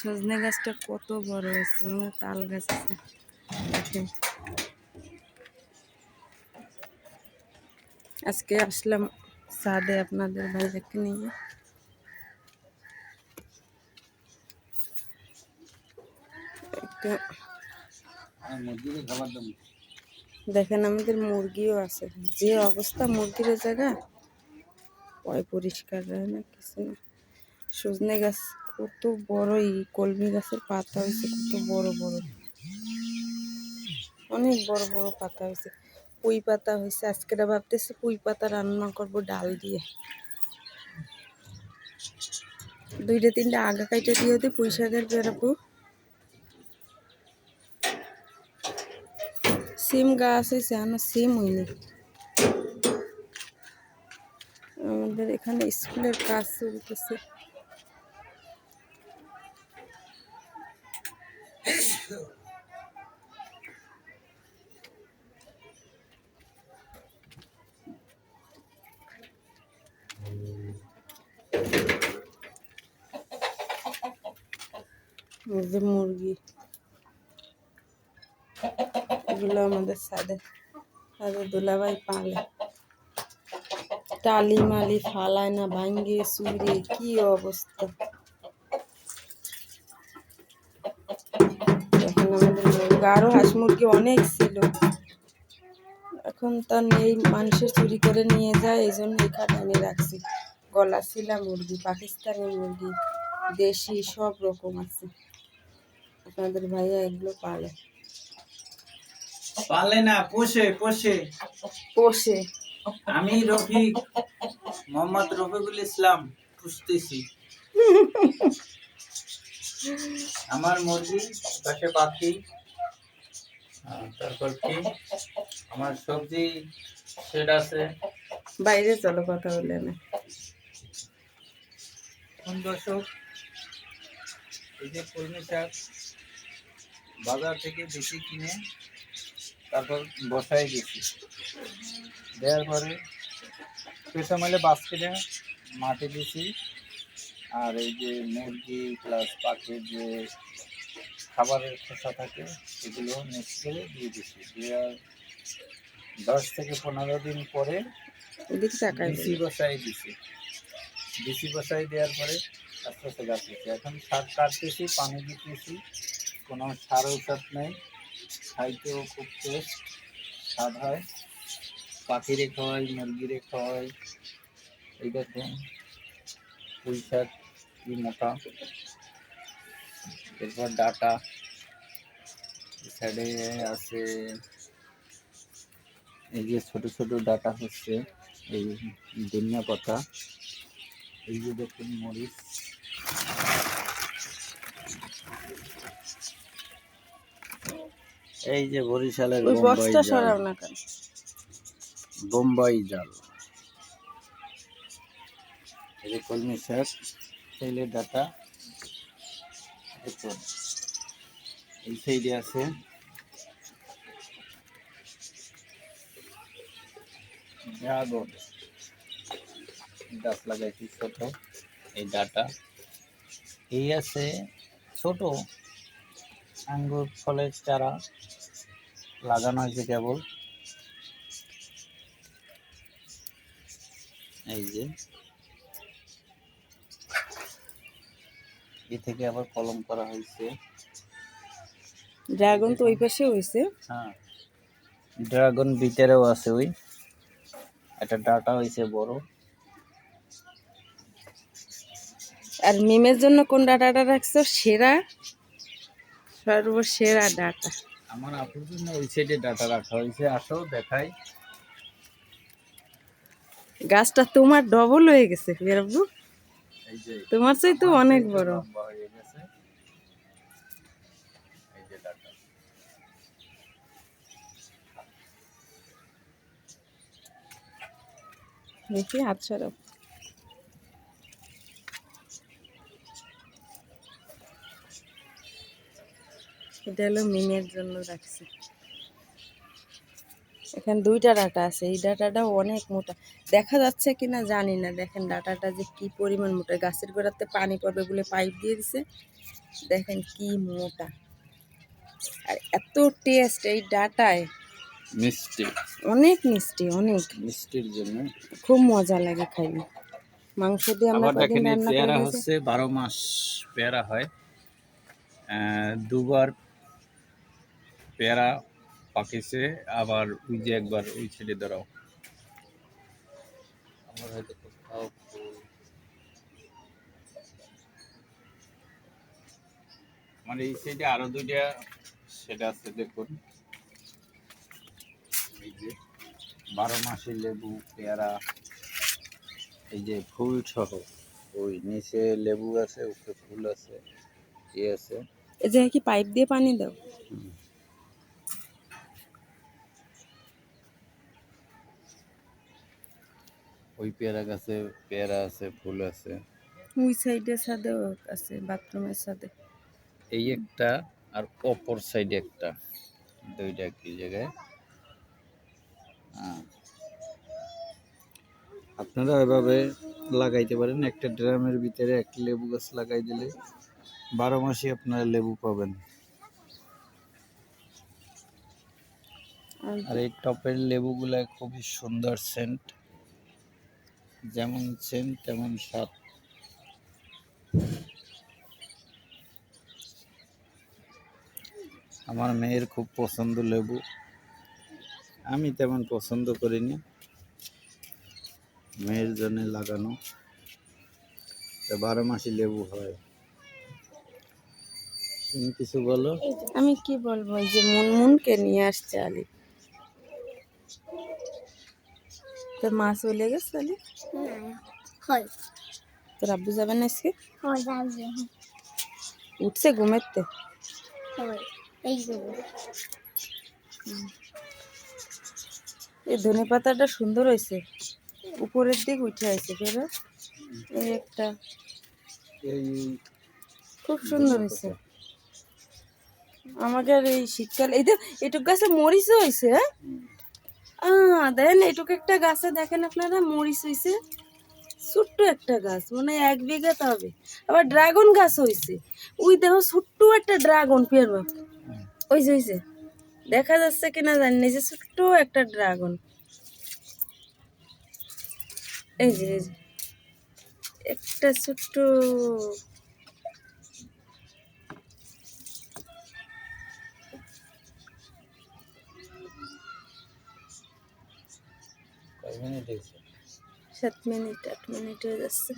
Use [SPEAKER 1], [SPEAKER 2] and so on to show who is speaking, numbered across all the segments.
[SPEAKER 1] সজনে গাছটা কত বড় হয়েছে তাল গাছ আছে। দেখেন। আজকে আসলাম সাদে আপনাদের ভাইজাকে নিয়ে। দেখেন, আমাদের মুরগিও আছে। যে অবস্থা মুরগির জায়গা, পয় পরিষ্কার রয় না, কিছু না। সজনে গাছ কত বড় এই কলমি গাছের পাতা হয়েছে, কত বড় বড়। অনেক বড় বড় পাতা হয়েছে। পুঁই পাতা হয়েছে আজকেরা ভাবতেছে পুঁই পাতা রান্না করব ডাল দিয়ে। দুইটা তিনটা আগা কাইটা দিয়ে দে পুঁই শাকের বেড়াবো সিম গাছ হয়েছে আমার সিম হয়নি। আমাদের এখানে স্কুলের কাজ চলতেছে। যে মুরগি এগুলো আমাদের সাদে সাদে দুলাভাই পালে টালি মালি ফালায় না ভাঙ্গে চুরে কি অবস্থা এখন আমাদের হাঁস মুরগি অনেক ছিল এখন তার নেই মানুষের চুরি করে নিয়ে যায় এই জন্য এখানে এনে রাখছি গলা শিলা মুরগি পাকিস্তানি মুরগি দেশি সব রকম আছে আপনাদের ভাইয়া এগুলো পালে।
[SPEAKER 2] পালে না পোষে পোষে।
[SPEAKER 1] পোষে।
[SPEAKER 2] আমি রফিক মোহাম্মদ রফিকুল ইসলাম পুষতেছি। আমার মুরগি পাশে পাখি তারপর কি? আমার সবজি শেড আছে।
[SPEAKER 1] বাইরে চলো কথা বলে না।
[SPEAKER 2] কোন দর্শক? এই যে কলমি শাক। বাজার থেকে বেশি কিনে তারপর বসাই দিছি দেওয়ার পরে পেশা মেলে বাস কিনে মাটি দিয়েছি। আর এই যে মুরগি প্লাস পাখির যে খাবারের খোসা থাকে এগুলো মিক্স করে দিয়ে দিছি দেওয়ার দশ থেকে পনেরো দিন পরে ডিসি বসাই দিছি ডিসি বসাই দেওয়ার পরে আস্তে আস্তে গাছ এখন সার কাটতেছি পানি দিতেছি। কোনো সার ঔষধ নেই। খাইতেও খুব টেস্ট স্বাদ হয়। পাখিরে খাওয়াই, মুরগিরে খাওয়াই, এই দেখুন পুঁই শাক কি মোটা। এরপর ডাটা। সাইডে আছে এই যে ছোট ছোট ডাটা হচ্ছে, এই ধনিয়া পাতা। এই যে দেখুন মরিচ। এই যে বরিশালের
[SPEAKER 1] ওই
[SPEAKER 2] বোম্বাই
[SPEAKER 1] বক্সটা
[SPEAKER 2] জাল।
[SPEAKER 1] সরাও না কেন?
[SPEAKER 2] বোম্বাই জাল। এই কলমি শাক তেলের ডাটা এই সাইডে আছে। ড্রাগন। গাছ লাগাইছি ছোট। এই ডাটা। এই আছে ছোট। আঙ্গুর ফলের চারা লাগানো হয়েছে কেবল। এই যে। এ থেকে আবার কলম করা হয়েছে।
[SPEAKER 1] ড্রাগন তো ওই পাশে হয়েছে।
[SPEAKER 2] হ্যাঁ। ড্রাগন ভিতরেও আছে ওই। একটা ডাটা হয়েছে বড়।
[SPEAKER 1] আর মিমের জন্য কোন ডাটাটা রাখছো? সেরা? সর্বসেরা ডাটা
[SPEAKER 2] আমার আপুর জন্য ওই সাইডে ডাটা রাখা হয়েছে। আসো দেখাই।
[SPEAKER 1] গাছটা তোমার ডবল হয়ে গেছে তোমার চাই তো অনেক বড়। দেখি আচ্ছা এটা হলো মিনের জন্য রাখছি। এখানে দুইটা ডাটা আছে এই ডাটাটাও অনেক মোটা। দেখা যাচ্ছে কিনা জানি না দেখেন ডাটাটা যে কি পরিমাণ মোটা। গাছের গোড়াতে পানি পড়বে বলে পাইপ দিয়ে দিছে। দেখেন কি মোটা। আর এত টেস্ট এই ডাটায়।
[SPEAKER 2] মিষ্টি।
[SPEAKER 1] অনেক মিষ্টি অনেক।
[SPEAKER 2] মিষ্টির জন্য।
[SPEAKER 1] খুব মজা লাগে খাইলে। মাংস দিয়ে আমরা
[SPEAKER 2] দেখেন
[SPEAKER 1] রান্না
[SPEAKER 2] পেয়ারা হচ্ছে বারো মাস পেয়ারা হয়। আহ, দুবার পেয়ারা পাকিছে আবার ওই যে একবার ওই ছেড়ে দাঁড়াও। আমার হয়তো কোথাও মানে এই সাইডে আরও দুইটা সেটা আছে দেখুন। এই যে বারো মাসের লেবু পেয়ারা এই যে ফুল সহ। ওই নিচে লেবু আছে উপরে ফুল আছে এ আছে।
[SPEAKER 1] এই যে কি পাইপ দিয়ে পানি দাও?
[SPEAKER 2] ওই পেয়ারা গাছে পেয়ারা আছে ফুল আছে।
[SPEAKER 1] ওই সাইডের সাথেও আছে বাথরুমের সাথে
[SPEAKER 2] এই একটা আর অপর সাইডে একটা। দুইটা কি জায়গায়। আপনারা এভাবে লাগাইতে পারেন একটা ড্রামের ভিতরে একটা লেবু গাছ লাগাই দিলে বারো মাসে আপনারা লেবু পাবেন।
[SPEAKER 1] আর
[SPEAKER 2] আর এই টপের লেবুগুলা খুবই সুন্দর সেন্ট যেমন সেন্ট তেমন স্বাদ। আমার মেয়ের খুব পছন্দ লেবু। আমি তেমন পছন্দ করিনি। মেয়ের জন্য লাগানো। তো বারো মাসি লেবু হয়। তুমি কিছু বলো?
[SPEAKER 1] আমি কি বলব? যে মুনমুনকে নিয়ে আসছে আলি তো মা চলে গেছে আলি
[SPEAKER 3] হয়।
[SPEAKER 1] তোর আব্বু যাবেন না আজকে? উঠছে ঘুমেতে
[SPEAKER 3] এই
[SPEAKER 1] ধনে পাতাটা সুন্দর হয়েছে। উপরের দিক উঠে আছে ফেরো এই একটা। খুব সুন্দর হয়েছে। আমাকে আর এই শীতকাল এই যে এটুক গাছে মরিচও হয়েছে হ্যাঁ? দেখেন এটুকু একটা গাছে দেখেন আপনারা, মরিচ হয়েছে ছোট্ট একটা গাছ মানে এক বিঘাতে হবে। আবার ড্রাগন গাছ হয়েছে ওই দেখো, ছোট্ট একটা ড্রাগন পিয়ার বাপ। ওই যে হয়েছে দেখা যাচ্ছে কিনা জানি যে ছোট্ট একটা ড্রাগন। এই যে। একটা ছোট্ট সাত মিনিট আট মিনিট হয়ে যাচ্ছে।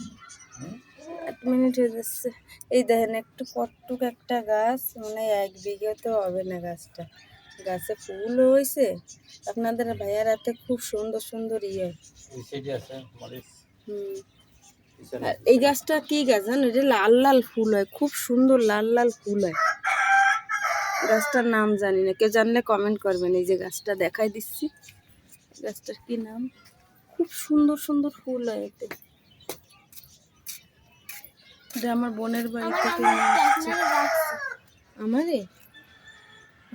[SPEAKER 1] আট মিনিট হয়ে যাচ্ছে। এই দেখেন একটু কটটুক একটা গাছ মানে এক বিঘে তো হবে না গাছটা। গাছে ফুল হয়েছে। আপনাদের ভাইয়ার হাতে খুব সুন্দর সুন্দর ইয়ে। হুম। এই গাছটা কি গাছ জানো? এটা লাল লাল ফুল হয় খুব সুন্দর লাল লাল ফুল হয়। গাছটার নাম জানি না কেউ জানলে কমেন্ট করবেন এই যে গাছটা দেখাই দিচ্ছি। গাছটার কি নাম? খুব সুন্দর সুন্দর ফুল হয় এতে। এটা আমার বোনের বাড়ি থেকে। আমারে?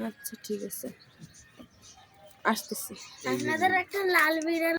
[SPEAKER 1] আচ্ছা ঠিক আছে। আসতেছি।
[SPEAKER 3] আপনাদের একটা লাল বিড়াল